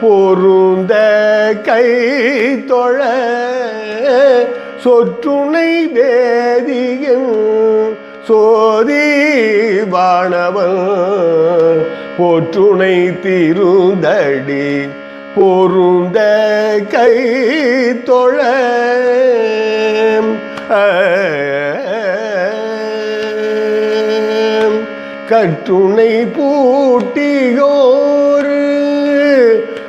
பொருந்த கை தொழ சொற்றுணை வேதியும் சோதி வாணவன் போற்றுணை திருந்தடி பொருந்த கை தொழ கற்றுணை பூட்டியோ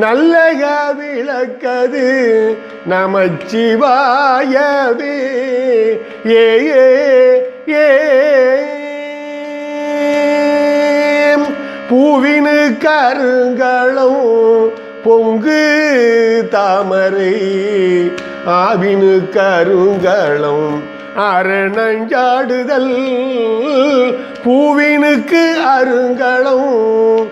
நல்லக விளக்கது நமச்சிவாயவே. ஏ ஏ. பூவினு கருங்களும் பொங்கு தாமரை ஆவினு கருங்களும் அரணஞ்சாடுதல். பூவினுக்கு அருங்களும்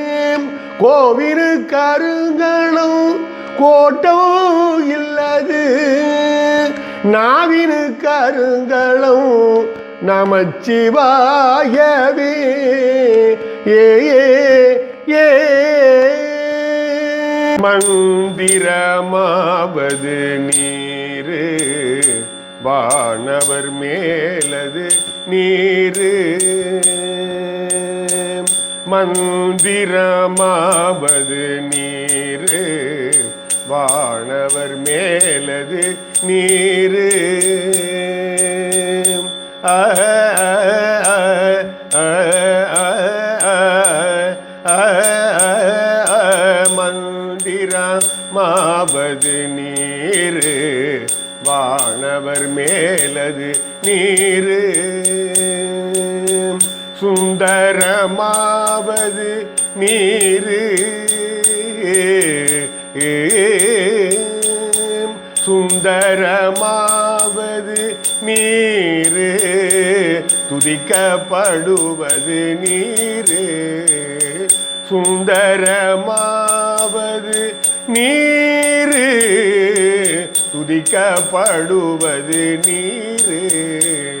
கோவினு கருங்களும் கோட்டோ இல்லது. நாவினு கருங்களும் நமச்சிவாயவே. ஏ ஏ. மந்திரமாவது நீரு வானவர் மேலது நீரு. மந்திரமாவது நீரு வானவர் மேலது நீரு. ஆ மந்திரமாவது நீரு வானவர் மேலது நீரு. சுந்தரமாவது நீரு. சுந்தரமாவது நீரு. துதிக்கப்படுவது நீரு. சுந்தரமாவது நீரு. துதிக்கப்படுவது நீரு.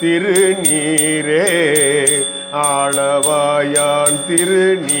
திருநீரே ஆளவாயான் திருநீரே